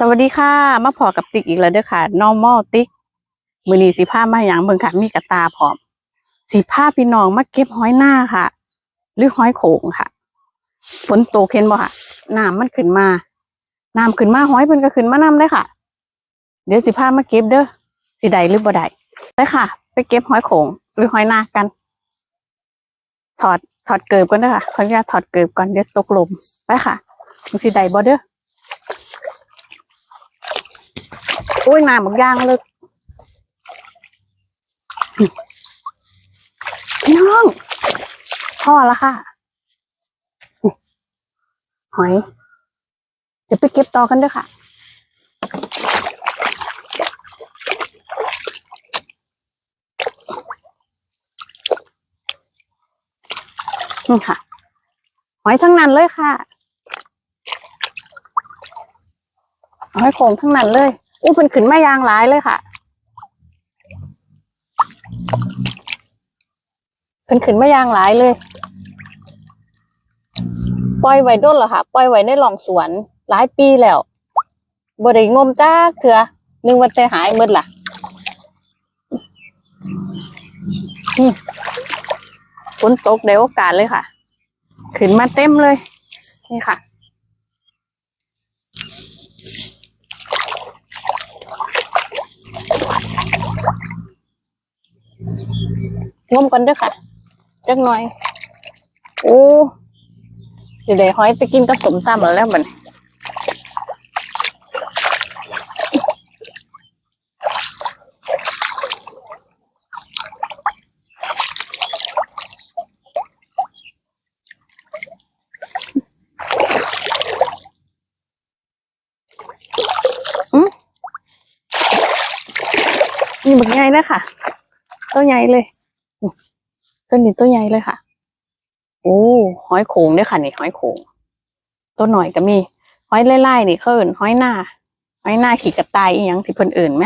สวัสดีค่ะ มาพอกับติ๊กอีกแล้วเด้อค่ะ normal ติ๊กมือนีสีผ้ามาอย่างเบิ่งค่ะ มีกระตาพร้อม สีผ้าพี่น้องมาเก็บห้อยหน้าค่ะ หรือห้อยโขงค่ะฝนตกเห็นบ่ค่ะน้ำมันขึ้นมาน้ำขึ้นมาห้อยเพิ่นก็ขึ้นมานำเลยค่ะ เดี๋ยวสิผ้ามาเก็บเด้อสิใดหรือบ่ใดไปค่ะ ไปเก็บห้อยโขงหรือห้อยหน้ากัน ถอดถอดเกิบก่อนเด้อค่ะขออนุญาตถอดเกิบก่อนเดี๋ยวตกลมไปค่ะสิใดบ่เด้อ อุ้ยน้ำบักย่างลึกพี่น้องพ่อและค่ะ หอย เดี๋ยวไปเก็บต่อกันเด้วยค่ะนี่ค่ะ หอยทั้งนั้นเลยค่ะ หอยโขงทั้งนั้นเลย อู้เป็นขึ้นมายางหลายเลยค่ะเป็นขึ้นมายางหลายเลย ปล่อยไว้ด้นเหรอค่ะ ปล่อยไว้ในหล่องสวนหลายปีแล้วบ่ได้งมจ้าเถื่อนึงวันแต่หายหมดล่ะฝนตกได้โอกาสเลยค่ะ ขึ้นมาเต็มเลย นี่ค่ะ งมกันด้อค่ะ จักหน่อย โอ้เดี๋ยวได้หอยไปกินกับสมตำแล้วแล้วบัดนี้อืมนี่บักใหญ่เลยค่ะ ตัวใหญ่เลย ตัวนี้ตัวใหญ่เลยค่ะ โอ้หอยโขงด้วยค่ะนี่หอยโขงตัวหน่อยก็มีหอยไล่ๆนี่เขาเอิ่นหอยหน้าหอยหน้าขี่กระต่ายอีหยังที่เพิ่นเอื่นไหม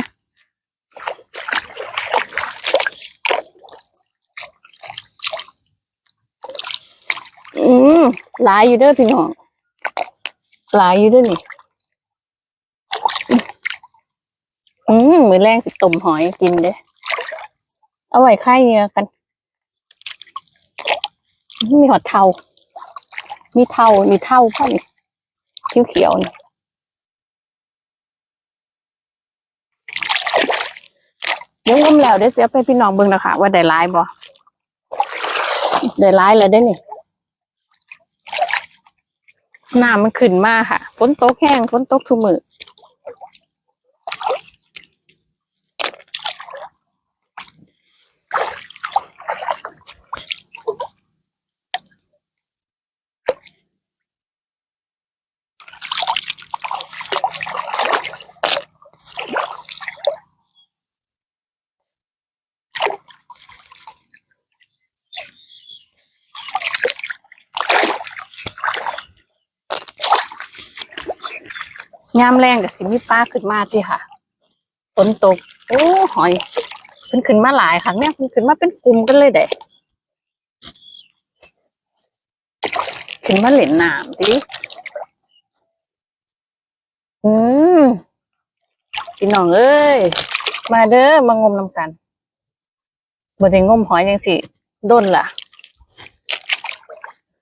อืมหลายอยู่เด้อพี่น้องหลายอยู่เด้อนี่อืมมือแรงสิต้มหอยกินเด้อ เอาไว้ค่ายเหงือกันมีหอดเทา มีเทามีเทาพ่อนี่เขียวเขียวๆนี่เดี๋ยวงมแล้วเดี๋ยวเสียไปพี่น้องเบิ่งนะคะว่าได้ร้ายบ่ได้ร้ายแล้วได้นี่น้ำมันขึ้นมาค่ะฝนตกแห้งฝนตกทุกมือ ยามแรงกับสิมีป้าขึ้นมาสิค่ะฝนตกโอ้หอยเพิ่นขึ้นมาหลายครั้งเนี่ยเพิ่นขึ้นมาเป็นกลุ่มกันเลยเด้ขึ้นมาเหล่นน้ำดิอืมพี่น้องเอ้ยมาเด้อมางมน้ำกันบ่ได้งมหอยยังสิด้นล่ะ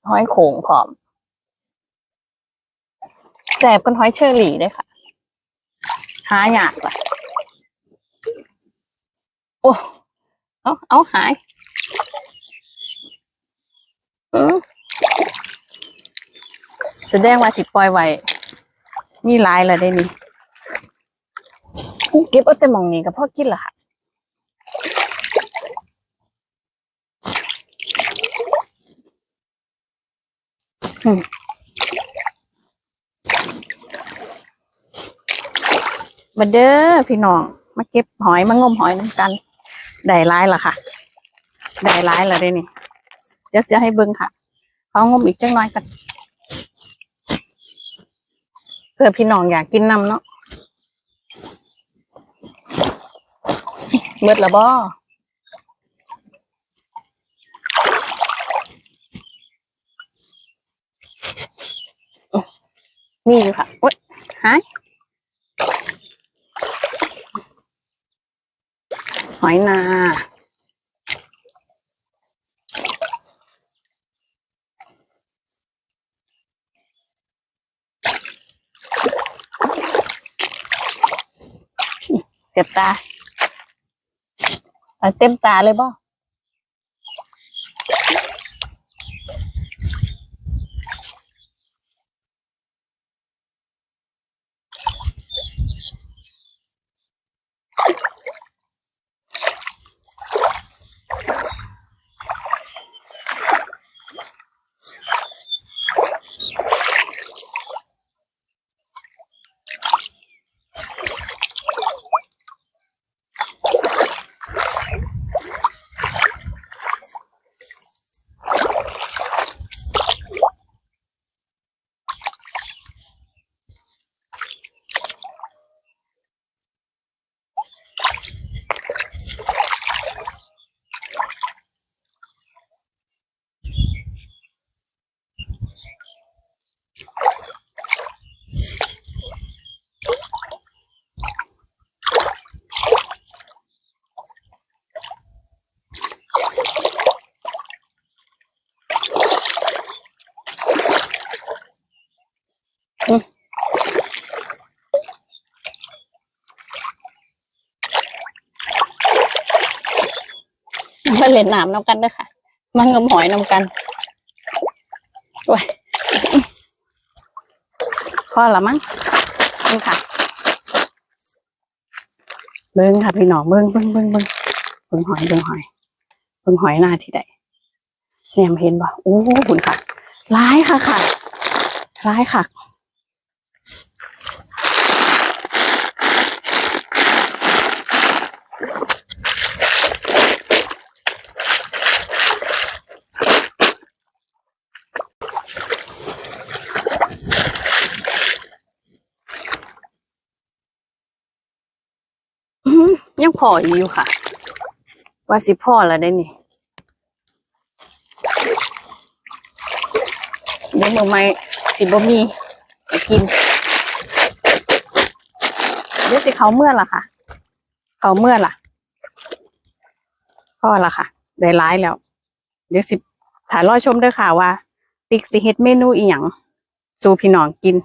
หอยโขงพร้อม แสบกันหอยเชอรี่ด้วยค่ะ หายากล่ะโอ้เอาเอาหายอืมแสดงว่าสิปล่อยไว้มีหลายล้วได้นี่เก็บเอาแต่มองนี้กับพ่อกินล่ะค่ะอืม มาเด้อพี่น้อง มาเก็บหอยมางมหอยน้ำกันได้ร้ายละค่ะได้ร้ายล้วได้นี่เดี๋ยวเสียให้เบิ้งค่ะเขางมอีกจังน้อยกันเพื่อพี่น้องอยากกินน้ำเนาะเบิดละบ่มีอยู่ค่ะโอ๊ยหาย อยนา เจ็บตาเอาเต็มตาเลยบ่ มาเล่นน้ำน้ำกันด้อค่ะมางมหอยน้ำกันโอ้ยพอละมั้งนี่ค่ะเบิ้งค่ะพี่หนอเบิ้งเบิ้งเบิ้งเบิ้งเบิ้งหอยเบิ้งหอยเบิ้งหอยหน้าที่ใดเนี่ยมเห็นบ่โอ้คุณค่ะร้ายค่ะค่ะร้ายค่ะ ยังพออยู่ค่ะ ว่าสิพ่อแล้วได้นี่เดี๋ยวมือไม่สิบ่มีไปกิน เดี๋ยวสิเขาเมื่อล่ะค่ะ เขาเมื่อล่ะพ่อละค่ะ ได้ร้ายแล้ว เดี๋ยวสิถ่ายรอชมด้วยค่ะว่า ติ๊กสิเฮ็ดเมนูอีหยังสู่พี่น้องกิน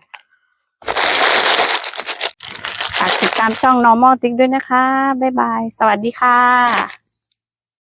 ฝากติดตามช่อง normal ติ๊กด้วยนะคะ บ๊ายบาย สวัสดีค่ะ